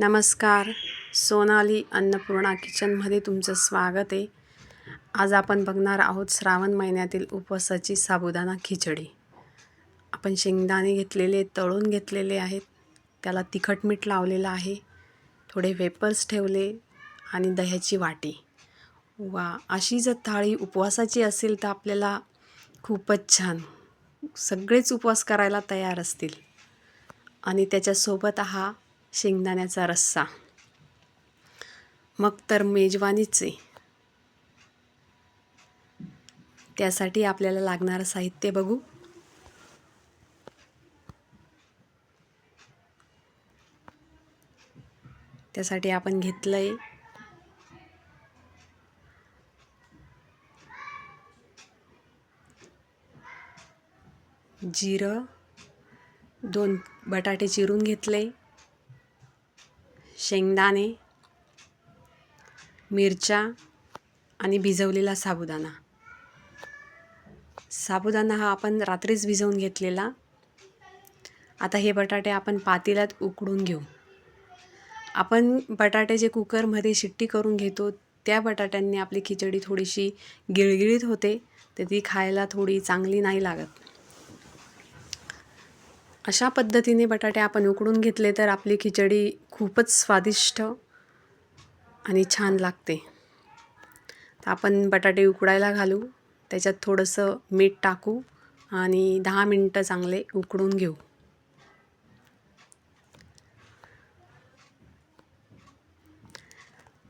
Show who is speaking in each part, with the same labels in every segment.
Speaker 1: नमस्कार. सोनाली अन्नपूर्णा किचनमध्ये तुमचं स्वागत आहे. आज आपण बघणार आहोत श्रावण महिन्यातील उपवासाची साबुदाणा खिचडी. आपण शेंगदाणे घेतलेले तळून घेतलेले आहेत. त्याला तिखट मीठ लावलेलं आहे. थोडे वेपर्स ठेवले आणि दह्याची वाटी. वा अशी जर थाळी उपवासाची असेल तर आपल्याला खूपच छान. सगळेच उपवास करायला तयार असतील. आणि त्याच्यासोबत हा शेंगदाण्याचा रस्सा. मग तर मेजवानीचे. त्यासाठी आपल्याला लागणारं साहित्य बघू. त्यासाठी आपण घेतलं आहे जिरं. दोन बटाटे चिरून घेतले. शेंगदाणे मिरच्या आणि भिजवलेला साबुदाणा. साबुदाणा हा आपण रात्रीच भिजवून घेतलेला. आता हे बटाटे आपण पातेल्यात उकडून घेऊ. आपण बटाटे जे कुकरमध्ये शिट्टी करून घेतो त्या बटाट्यांनी आपली खिचडी थोडीशी गिळगिळीत होते तर ती खायला थोडी चांगली नाही लागत. अशा पद्धतीने बटाटे आपण उकडून घेतले तर आपली खिचडी खूपच स्वादिष्ट आणि छान लागते. तर आपण बटाटे उकडायला घालू त्याच्यात थोडंसं मीठ टाकू आणि दहा मिनटं चांगले उकडून घेऊ.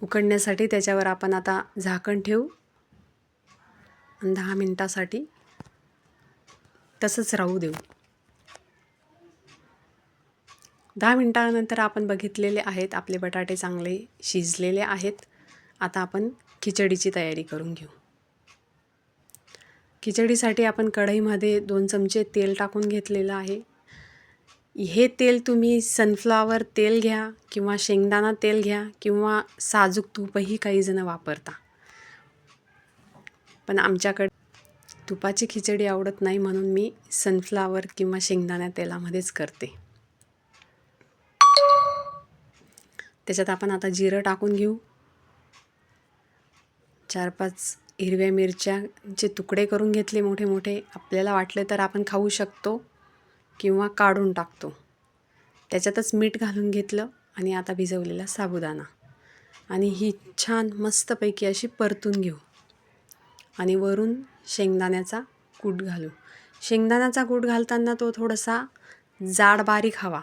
Speaker 1: उकडण्यासाठी त्याच्यावर आपण आता झाकण ठेवू. आणि दहा मिनटासाठी तसंच राहू देऊ. दहा मिनटानंतर आपण बघितलेले आहेत आपले बटाटे चांगले शिजलेले आहेत. आता आपण खिचडीची तयारी करून घेऊ. खिचडीसाठी आपण कढईमध्ये दोन चमचे तेल टाकून घेतलेलं आहे. हे तेल तुम्ही सनफ्लावर तेल घ्या किंवा शेंगदाणा तेल घ्या किंवा साजूक तूपही काहीजणं वापरता. पण आमच्याकडे तुपाची खिचडी आवडत नाही म्हणून मी सनफ्लावर किंवा शेंगदाणा तेलामध्येच करते. त्याच्यात आपण आता जिरं टाकून घेऊ. चार पाच हिरव्या मिरच्याचे तुकडे करून घेतले मोठे मोठे आपल्याला वाटले तर आपण खाऊ शकतो किंवा काढून टाकतो. त्याच्यातच मीठ घालून घेतलं आणि आता भिजवलेला साबुदाणा. आणि ही छान मस्तपैकी अशी परतून घेऊ. आणि वरून शेंगदाण्याचा कूट घालू. शेंगदाण्याचा कूट घालताना तो थोडासा जाड बारीक हवा.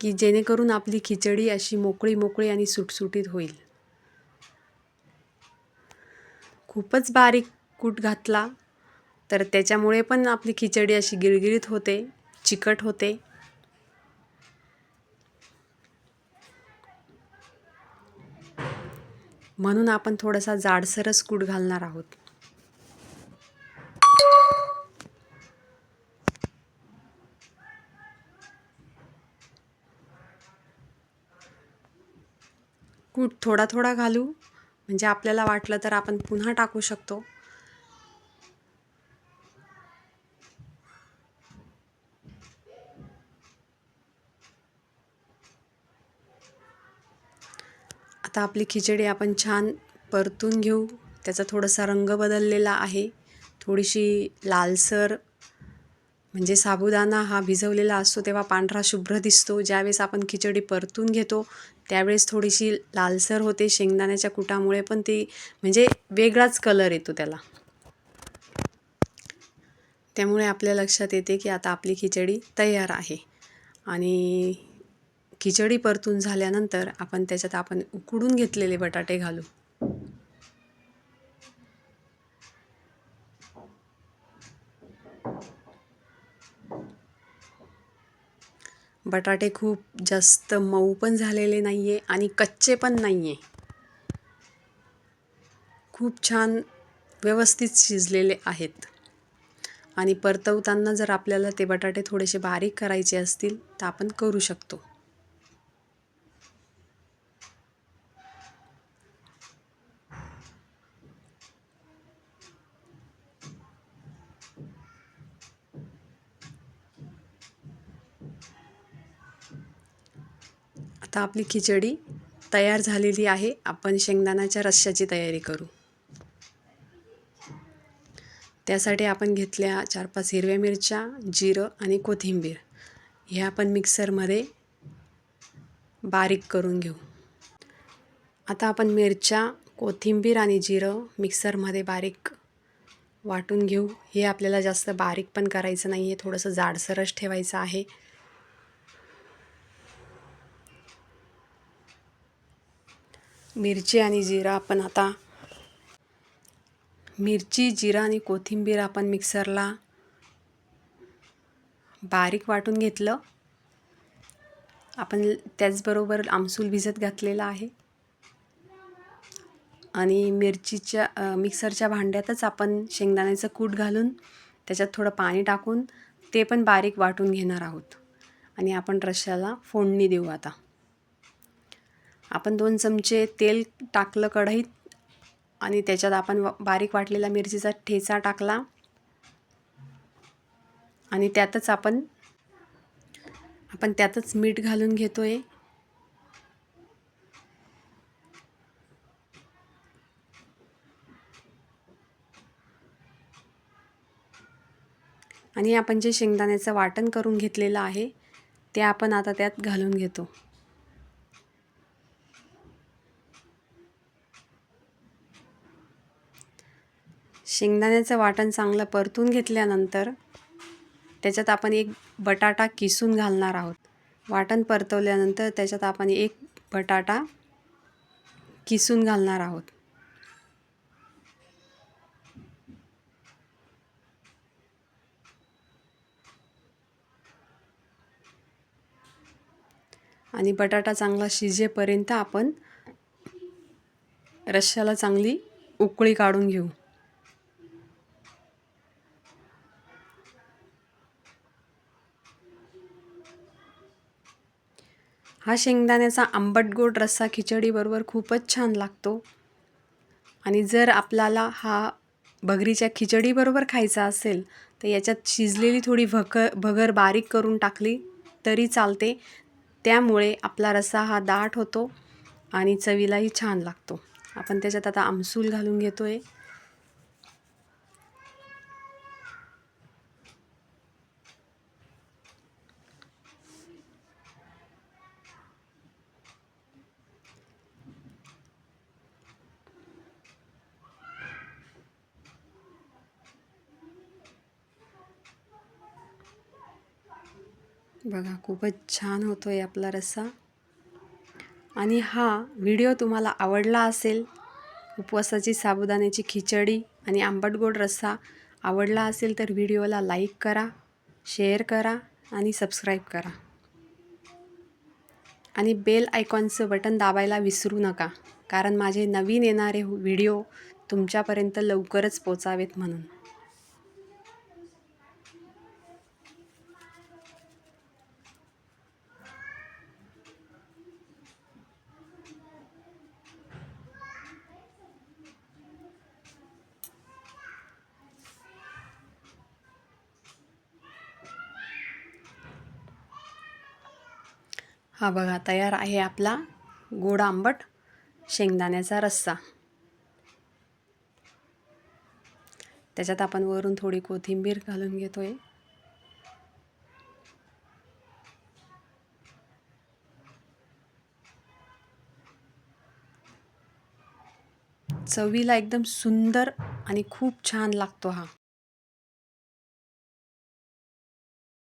Speaker 1: की जेणेकरून आपली खिचडी अशी मोकळी मोकळी आणि सुटसुटीत होईल. खूपच बारीक कूट घातला तर त्याच्यामुळे पण आपली खिचडी अशी गिळगिळीत होते चिकट होते. म्हणून आपण थोडासा जाडसरच कूट घालणार आहोत. कूट थोडा थोडा घालू. म्हणजे आपल्याला वाटलं तर आपण पुन्हा टाकू शकतो. आता आपली खिचडी आपण छान परतून घेऊ. त्याचा थोडासा रंग बदललेला आहे. थोडीशी लालसर म्हणजे साबुदाणा हा भिजवलेला असतो तेव्हा पांढरा शुभ्र दिसतो. ज्यावेळेस आपण खिचडी परतून घेतो त्यावेळेस थोडीशी लालसर होते शेंगदाण्याच्या कुटामुळे पण ती म्हणजे वेगळाच कलर येतो त्याला. त्यामुळे आपल्या लक्षात येते की आता आपली खिचडी तयार आहे. आणि खिचडी परतून झाल्यानंतर आपण त्याच्यात आपण उकडून घेतलेले बटाटे घालू. बटाटे खूप जास्त मऊ पण झालेले नाही आहे आणि कच्चे पण नाही आहे खूप छान व्यवस्थित शिजलेले आहेत. आणि परतवताना जर आपल्याला ते बटाटे थोडेसे बारीक करायचे असतील तर आपण करू शकतो. आता आपली खिचडी तयार झालेली आहे. आपण शेंगदाण्याच्या रश्श्याची तयारी करू. त्यासाठी आपण घेतल्या चार पाच हिरव्या मिरच्या जिरं आणि कोथिंबीर. हे आपण मिक्सरमध्ये बारीक करून घेऊ. आता आपण मिरच्या कोथिंबीर आणि जिरं मिक्सरमध्ये बारीक वाटून घेऊ. हे आपल्याला जास्त बारीक पण करायचं नाही आहे थोडंसं जाडसरच ठेवायचं आहे. मिरची आणि जिरा आपण आता मिरची जिरा आणि कोथिंबीर आपण मिक्सरला बारीक वाटून घेतलं. आपण त्याचबरोबर आमसूल भिजत घातलेला आहे. आणि मिरचीच्या मिक्सरच्या भांड्यातच आपण शेंगदाण्याचं कूट घालून त्याच्यात थोडं पाणी टाकून ते पण बारीक वाटून घेणार आहोत. आणि आपण रश्याला फोडणी देऊ आता. आपण दोन चमचे तेल टाकलं कढईत आणि त्याच्यात आपण बारीक वाटलेला मिरचीचा ठेचा टाकला. आणि त्यातच आपण आपण त्यातच मीठ घालून घेतो आहे आणि आपण जे शेंगदाण्याचं वाटण करून घेतलेलं आहे ते आपण आता त्यात घालून घेतो. शेंगदाण्याचं वाटण चांगलं परतून घेतल्यानंतर त्याच्यात आपण एक बटाटा किसून घालणार आहोत. वाटण परतवल्यानंतर त्याच्यात आपण एक बटाटा किसून घालणार आहोत. आणि बटाटा चांगला शिजेपर्यंत आपण रश्श्याला चांगली उकळी काढून घेऊ. हा शेंगदाण्याचा आंबट गोड रस्सा खिचडीबरोबर खूपच छान लागतो. आणि जर आपल्याला हा भगरीच्या खिचडीबरोबर खायचा असेल तर याच्यात शिजलेली थोडी भकर भगर बारीक करून टाकली तरी चालते. त्यामुळे आपला रस्सा हा दाट होतो आणि चवीलाही छान लागतो. आपण त्याच्यात आता आमसूल घालून घेतो आहे बघा खूपच छान होतो आहे आपला रस्सा. आणि हा व्हिडिओ तुम्हाला आवडला असेल उपवासाची साबुदाण्याची खिचडी आणि आंबट गोड रस्सा आवडला असेल तर व्हिडिओला लाईक करा शेअर करा आणि सबस्क्राईब करा. आणि बेल आयकॉनचं बटन दाबायला विसरू नका कारण माझे नवीन येणारे व्हिडिओ तुमच्यापर्यंत लवकरच पोचावेत म्हणून. हा बघा तयार आहे आपला गोड आंबट शेंगदाण्याचा रस्सा. त्याच्यात आपण वरून थोडी कोथिंबीर घालून घेतोय. चवीला एकदम सुंदर आणि खूप छान लागतो हा.